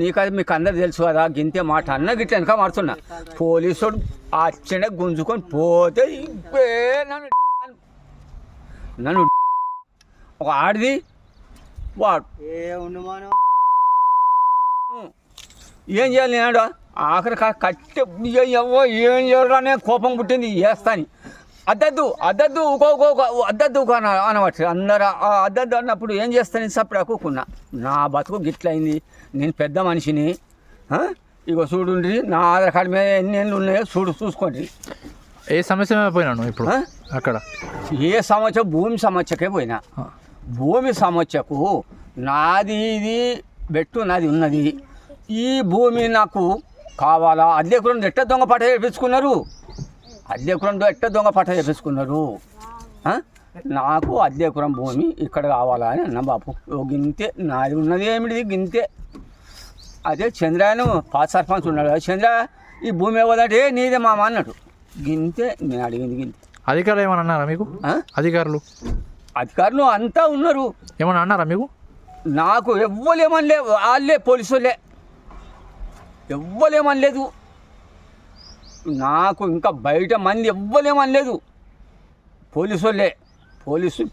నీకు అది మీకు అందరు తెలుసు కదా గింతే మాట అన్న గిట్ల వెనక మారుతున్నా. పోలీసుడు ఆ చెడ గుంజుకొని పోతే నన్ను నన్ను ఒక ఆడిది. వాడు ఏం చేయాలి నేను ఆఖరి కట్టె ఏం చేయాలనే కోపం పుట్టింది వేస్తాని అద్దద్దు అద్దద్దు ఊకో, అద్దద్దు అన అనవచ్చు అందరు ఆ అద్దద్దు అన్నప్పుడు ఏం చేస్తాను సప్పుడు అక్కుకున్నా నా బతుకు గిట్లయింది. నేను పెద్ద మనిషిని? ఇగో చూడుండ్రి నా ఆధార్ కార్డు మీద ఎన్ని ఏళ్ళు ఉన్నాయో చూడు చూసుకోండి. ఏ సమస్య మీద పోయినాను ఇప్పుడు? అక్కడ? ఏ సమస్య? భూమి సమస్యకే పోయినా. భూమి సమస్యకు నాది ఇది బెట్టు నాది ఉన్నది. ఈ భూమి నాకు కావాలా? అద్దెకురం ఎట్ట దొంగ పట్ట చేపించుకున్నారు అద్దెకురం ఎట్ట దొంగ పట్ట చేపించుకున్నారు? ఆ? నాకు అద్దెకురం భూమి ఇక్కడ కావాలా అని అన్న బాపు. ఓ గింతే నాది ఉన్నది ఏమిటి గింతే. అదే చంద్రాయను పాత సర్పంచ్ ఉన్నాడు "ఏ చంద్ర ఈ భూమి ఇవ్వదంటే "ఏ, నీదే మామ అన్నాడు. గింతే నేను అడిగింది గింతే. అధికారులు ఏమన్నా అన్నారా మీకు? అధికారులు? అధికారులు అంతా ఉన్నారు. ఏమన్నా అన్నారా మీకు? నాకు ఎవ్వలేమనలే వాళ్ళే పోలీసులే. ఎవ్వలేమనలేదు. నాకు ఇంకా బయట మంది ఎవ్వలేమనలేదు పోలీసు వాళ్ళే పోలీసు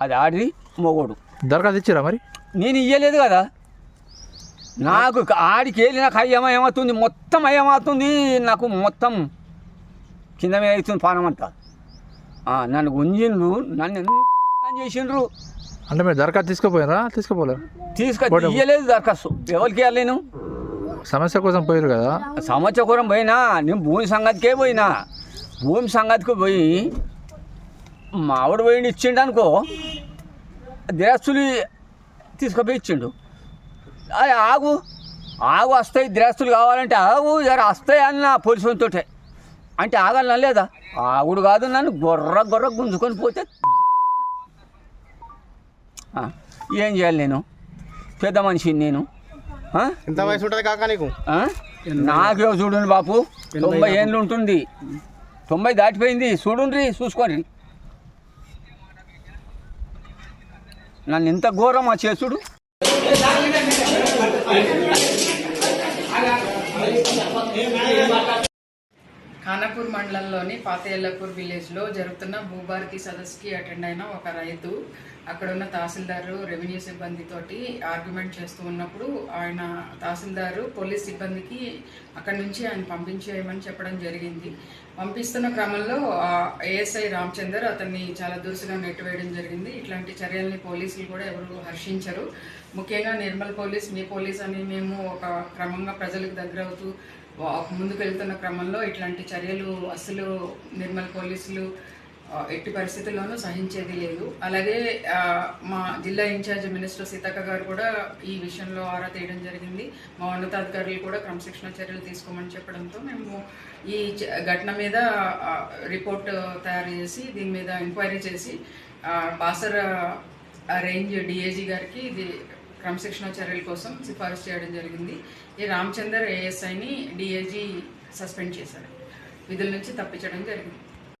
అది ఆడి మొగోడు. దరఖాస్తు ఇచ్చిరా మరి? నేను ఇయ్యలేదు కదా. నాకు ఆడికి వెళ్ళి నాకు అయ్యమ ఏమవుతుంది మొత్తం అయ్యమవుతుంది నాకు మొత్తం కింద మీద అవుతుంది పానం అంతా. నన్ను గుంజిండ్రు నన్ను ఎంత చేసిండ్రు? అంటే మీరు దరఖాస్తు తీసుకుపోయారా? తీసుకుపోలేరు? తీసుకొని ఇయ్యలేదు దరఖాస్తు. ఎవరికి నేను? సమస్య కోసం పోయారు కదా? సమస్య కోసం పోయినా నేను భూమి సంగతికే పోయినా. భూమి సంగతికి పోయి మావిడ పోయి ఇచ్చిండు అనుకో దిరస్తులు తీసుకుపోయి ఇచ్చిండు. అది ఆగు. ఆగు వస్తాయి దిరస్తులు కావాలంటే ఆగు. జర వస్తాయి అన్న పోలీసులతో అంటే ఆగాలనా లేదా? ఆగుడు కాదు నన్ను గొర్ర గొర్ర గుంజుకొని పోతే ఏం చేయాలి నేను? పెద్ద మనిషిని నేను. ఎంత వయసు ఉంటుంది కాక నీకు? ఆ? నాకే చూడండి బాపు తొంభై ఏళ్ళు ఉంటుంది. తొంభై దాటిపోయింది చూడండి చూసుకోండి నన్ను ఇంత ఘోరం ఆ చేసుడు? ఖానాపూర్ మండలంలోని పాతయల్లపూర్ విలేజ్లో జరుగుతున్న భూభారతి సదస్సుకి అటెండ్ అయిన ఒక రైతు అక్కడ ఉన్న తహసీల్దారు రెవెన్యూ సిబ్బందితోటి ఆర్గ్యుమెంట్ చేస్తూ ఉన్నప్పుడు ఆయన తహసీల్దారు పోలీస్ సిబ్బందికి అక్కడి నుంచి ఆయన పంపించేయమని చెప్పడం జరిగింది. పంపిస్తున్న క్రమంలో ఏఎస్ఐ రామచందర్ అతన్ని చాలా దురుసుగా నెట్టివేయడం జరిగింది. ఇట్లాంటి చర్యల్ని పోలీసులు కూడా ఎవరు హర్షించరు. ముఖ్యంగా నిర్మల్ పోలీస్ మీ పోలీస్ అని మేము ఒక క్రమంగా ప్రజలకు దగ్గర అవుతూ ముందుకు వెళ్తున్న క్రమంలో ఇట్లాంటి చర్యలు అసలు నిర్మల్ పోలీసులు ఎట్టి పరిస్థితుల్లోనూ సహించేది లేదు. అలాగే మా జిల్లా ఇన్ఛార్జ్ మినిస్టర్ సీతక్క గారు కూడా ఈ విషయంలో ఆరా తీయడం జరిగింది. మా ఉన్నతాధికారులు కూడా క్రమశిక్షణ చర్యలు తీసుకోమని చెప్పడంతో మేము ఈ ఘటన మీద రిపోర్ట్ తయారు చేసి దీని మీద ఎంక్వైరీ చేసి బాసర రేంజ్ డిఏజీ గారికి ఇది క్రమశిక్షణ చర్యల కోసం సిఫారసు చేయడం జరిగింది. ఈ రామచందర్ ఏఎస్ఐని డిఏజీ సస్పెండ్ చేశారు. విధుల నుంచి తప్పించడం జరిగింది.